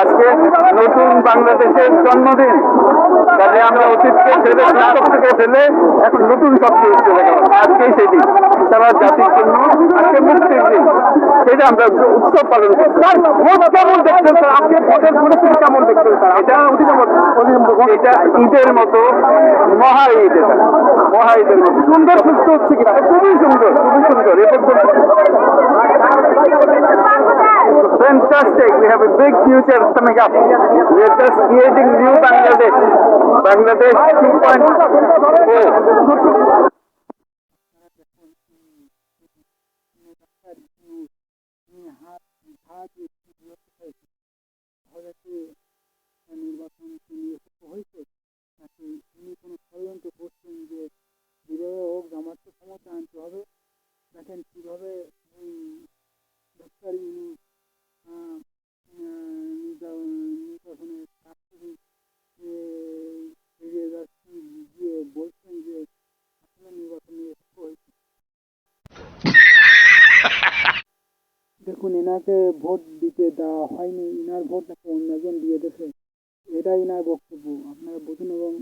আজকে নতুন বাংলাদেশের জন্মদিন। তাহলে আমরা অতীতকে ফেলে থেকে ফেলে এখন নতুন শব্দ চলে গেল আজকেই সেই দিন। সারা জাতির জন্য আজকে মুক্তির দিন। সেটা আমরা উৎসব পালন করি স্যার ভোট কেমন দেখছেন স্যার? আপনি ভোটের পরিস্থিতি কেমন দেখছেন স্যার? এটা এটা ঈদের মতো মহা ঈদ এটা। মহা ঈদের মতো। সুন্দর সুস্থ হচ্ছে কিনা? খুবই সুন্দর খুবই সুন্দর। এ We have a big future coming up. We are just creating new Bangladesh. Bangladesh 2.0. দেখুন এনাকে ভোট দিতে দেওয়া হয়নি। ইনার ভোট নাকি অন্যজন দিয়ে দেবে। এটাই ইনার বক্তব্য। আপনারা বুঝুন এবং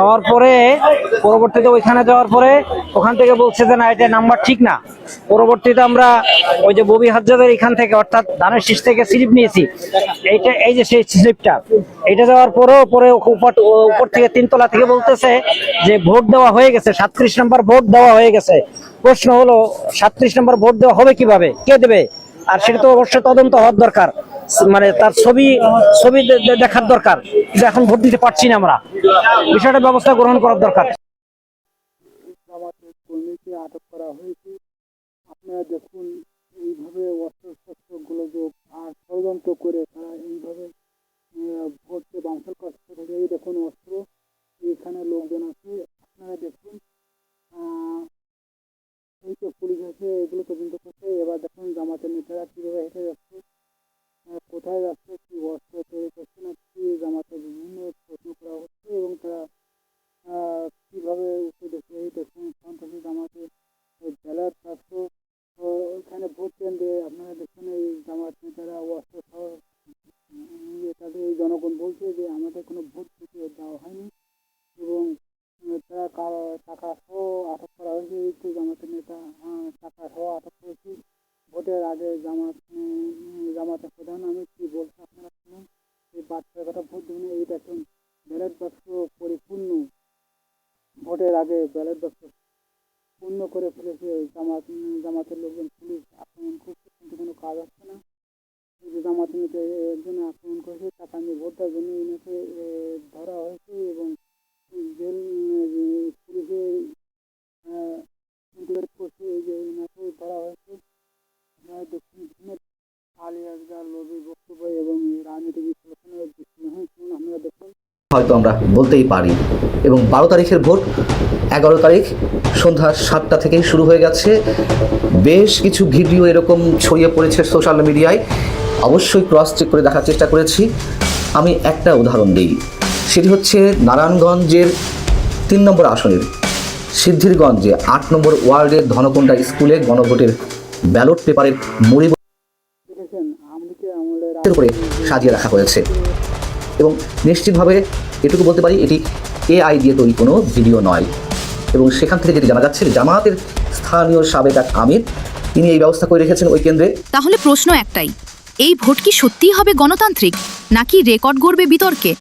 যাওয়ার পরে, পরবর্তীতে ওইখানে যাওয়ার পরে ওখান থেকে বলছে যে না, এটা নাম্বার ঠিক না। পরবর্তীতে আমরা ওই যে ববি হাজাদের এখান থেকে, অর্থাৎ ধানের শীষ থেকে স্লিপ নিয়েছি। এইটা, এই যে সেই স্লিপটা এটা যাওয়ার পরেও, পরে উপর থেকে তিনতলা থেকে বলতেছে যে ভোট দেওয়া হয়ে গেছে, সাতত্রিশ নম্বর ভোট দেওয়া হয়ে গেছে। প্রশ্ন হলো, সাতত্রিশ নম্বর ভোট দেওয়া হবে কীভাবে? কে দেবে? আর সেটা তো অবশ্যই তদন্ত হওয়ার দরকার। মানে তার ছবি ছবি দেখার দরকার। কিন্তু এখন ভোট দিতে পারছি না আমরা। বিষয়টা ব্যবস্থা গ্রহণ করার দরকার। আটক করা হয়েছে। আপনারা দেখুন, এইভাবে অস্ত্র শস্ত্রগুলো যে আর ষড়যন্ত্র করে তারা এইভাবে ভোটকে করতে থাকে এই দেখুন অস্ত্র, এখানে লোকজন আছে। আপনারা দেখুন এই তো পুলিশ আছে, এগুলো তদন্ত ভোটের আগে জামাত উম, জামাতের প্রধান আমি কি বলছে আপনারা শুনুন। এই বাচ্চার কথা ভোট দেবেন এই দেখুন ব্যালট বাক্স পরিপূর্ণ। ভোটের আগে ব্যালট বাক্স পূর্ণ করে ফেলেছে জামাত জামাতের লোকজন। পুলিশ আক্রমণ করছে কিন্তু কোনো কাজ হচ্ছে না। জামাত নিতে এর জন্য আক্রমণ করেছে টাকা নিয়ে ভোট দেওয়ার জন্য এনাকে হয়তো আমরা বলতেই পারি। এবং বারো তারিখের ভোট এগারো তারিখ সন্ধ্যা সাতটা থেকেই শুরু হয়ে গেছে। বেশ কিছু ভিডিও এরকম ছড়িয়ে পড়েছে সোশ্যাল মিডিয়ায়। অবশ্যই ক্রস চেক করে দেখার চেষ্টা করেছি। আমি একটা উদাহরণ দিই। সেটি হচ্ছে নারায়ণগঞ্জের তিন নম্বর আসনের সিদ্ধিরগঞ্জে আট নম্বর ওয়ার্ডের ধনকুণ্ডা স্কুলে গণভোটের ব্যালট পেপারের মুড়ি সাজিয়ে রাখা হয়েছে। এবং নিশ্চিতভাবে এটুকু বলতে পারি, এটি এআই দিয়ে তৈরি কোনো ভিডিও নয়। এবং সেখান থেকে যেটি জানা যাচ্ছে জামাতের স্থানীয় সাবেক এক আমির, তিনি এই ব্যবস্থা করে রেখেছেন ওই কেন্দ্রে। তাহলে প্রশ্ন একটাই, এই ভোট কি সত্যিই হবে গণতান্ত্রিক, নাকি রেকর্ড গড়বে বিতর্কে?